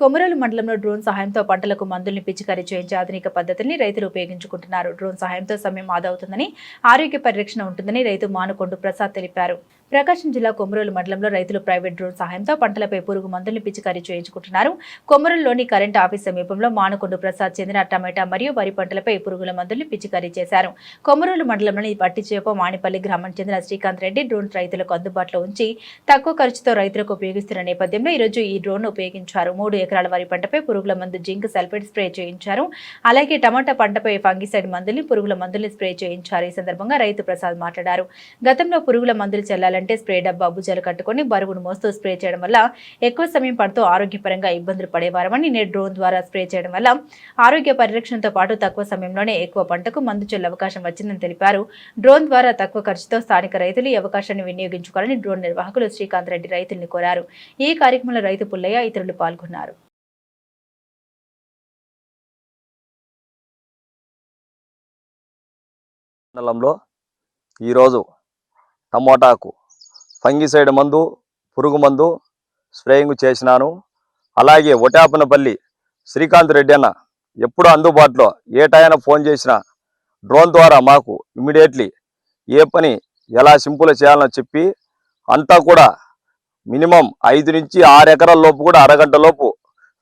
కొమరలు మండలంలో డ్రోన్ సహాయంతో పంటలకు మందుల్ని పిచికారీ చేయించే ఆధునిక పద్ధతిని రైతులు ఉపయోగించుకుంటున్నారు. డ్రోన్ సహాయంతో సమయం ఆదా అవుతుందని ఆరోగ్య పరిరక్షణ ఉంటుందని రైతు మానుకొండు ప్రసాద్ తెలిపారు. ప్రకాశం జిల్లా కొమరోలు మండలంలో రైతులు ప్రైవేట్ డ్రోన్ సహాయంతో పంటలపై పురుగు మందులను పిచికారీ చేయించుకుంటున్నారు. కొమరంలోని కరెంట్ ఆఫీస్ సమీపంలో మానకొండ ప్రసాద్ చెందిన టమాటా మరియు వరి పంటలపై పురుగుల మందులను పిచికారీ చేశారు. కొమరోలు మండలంలోని పట్టిచేప మాణిపల్లి గ్రామానికి చెందిన శ్రీకాంత్ రెడ్డి డ్రోన్ రైతులకు అందుబాటులో ఉంచి తక్కువ ఖర్చుతో రైతులకు ఉపయోగిస్తున్న నేపథ్యంలో ఈరోజు ఈ డ్రోన్ ఉపయోగించారు. మూడు ఎకరాల వరి పంటపై పురుగుల మందు జింక్ సల్ఫేట్ స్ప్రే చేయించారు. అలాగే టమాటా పంటపై ఫంగిసైడ్ మందుల్ని పురుగుల మందుల్ని స్ప్రే చేయించారు. ఈ సందర్భంగా రైతు ప్రసాద్ మాట్లాడారు. గతంలో పురుగుల మందులు చేయాలంటే స్ప్రే డబ్బా భుజాలు కట్టుకొని బరువును మోస్తూ స్ప్రే చేయడం వల్ల ఎక్కువ సమయం పడుతూ ఆరోగ్యపరంగా ఇబ్బందులు పడేవారమని నేడు డ్రోన్ ద్వారా స్ప్రే చేయడం వల్ల ఆరోగ్య పరిరక్షణతో పాటు తక్కువ సమయంలోనే ఎక్కువ పంటకు మందు చల్లే అవకాశం వచ్చిందని తెలిపారు. డ్రోన్ ద్వారా తక్కువ ఖర్చుతో స్థానిక రైతులు ఈ అవకాశాన్ని వినియోగించుకోవాలని డ్రోన్ నిర్వాహకులు శ్రీకాంత్ రెడ్డి రైతుల్ని కోరారు. ఈ కార్యక్రమంలో రైతు పుల్లయ్య ఇతరులు పాల్గొన్నారు. మండలంలో ఈరోజు టమోటాకు ఫంగిసైడ్ మందు పురుగు మందు స్ప్రేయింగ్ చేసినాను. అలాగే ఒటాపనపల్లి శ్రీకాంత్ రెడ్డి అన్న ఎప్పుడు అందుబాటులో ఏ టైనా ఫోన్ చేసినా డ్రోన్ ద్వారా మాకు ఇమీడియట్లీ ఏ పని ఎలా సింపుల్ చేయాలో చెప్పి అంతా కూడా మినిమం ఐదు నుంచి ఆరు ఎకరాల లోపు కూడా అరగంట లోపు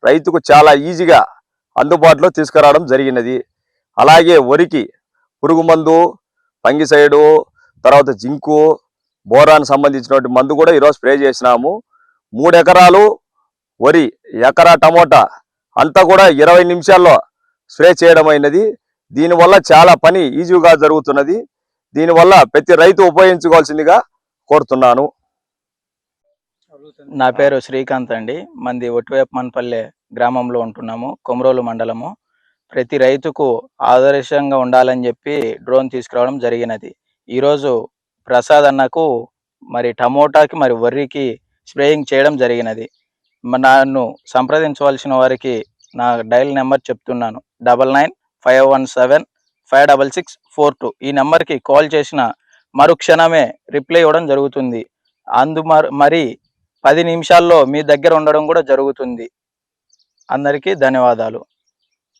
రైతుకు చాలా ఈజీగా అందుబాటులో తీసుకురావడం జరిగినది. అలాగే వరికి పురుగు మందు పంగిసైడు తర్వాత జింకు బోరాన్ సంబంధించినటువంటి మందు కూడా ఈరోజు స్ప్రే చేసినాము. మూడు ఎకరాలు వరి ఎకరా టమోటా అంతా కూడా ఇరవై నిమిషాల్లో స్ప్రే చేయడం అయినది. దీనివల్ల చాలా పని ఈజీగా జరుగుతున్నది. దీనివల్ల ప్రతి రైతు ఉపయోగించుకోవాల్సిందిగా కోరుతున్నాను. నా పేరు శ్రీకాంత్ అండి. మంది ఒట్టివేపమన్పల్లె గ్రామంలో ఉంటున్నాము కొమరోలు మండలము. ప్రతి రైతుకు ఆదర్శంగా ఉండాలని చెప్పి డ్రోన్ తీసుకురావడం జరిగినది. ఈరోజు ప్రసాద్ అన్నకు మరి టమోటాకి మరి వరికి స్ప్రేయింగ్ చేయడం జరిగినది. నన్ను సంప్రదించవలసిన వారికి నా డైల్ నెంబర్ చెప్తున్నాను. Double nine five one seven five double six four two. ఈ నెంబర్కి కాల్ చేసిన మరుక్షణమే రిప్లై ఇవ్వడం జరుగుతుంది. అందు మరి పది నిమిషాల్లో మీ దగ్గర ఉండడం కూడా జరుగుతుంది. అందరికీ ధన్యవాదాలు.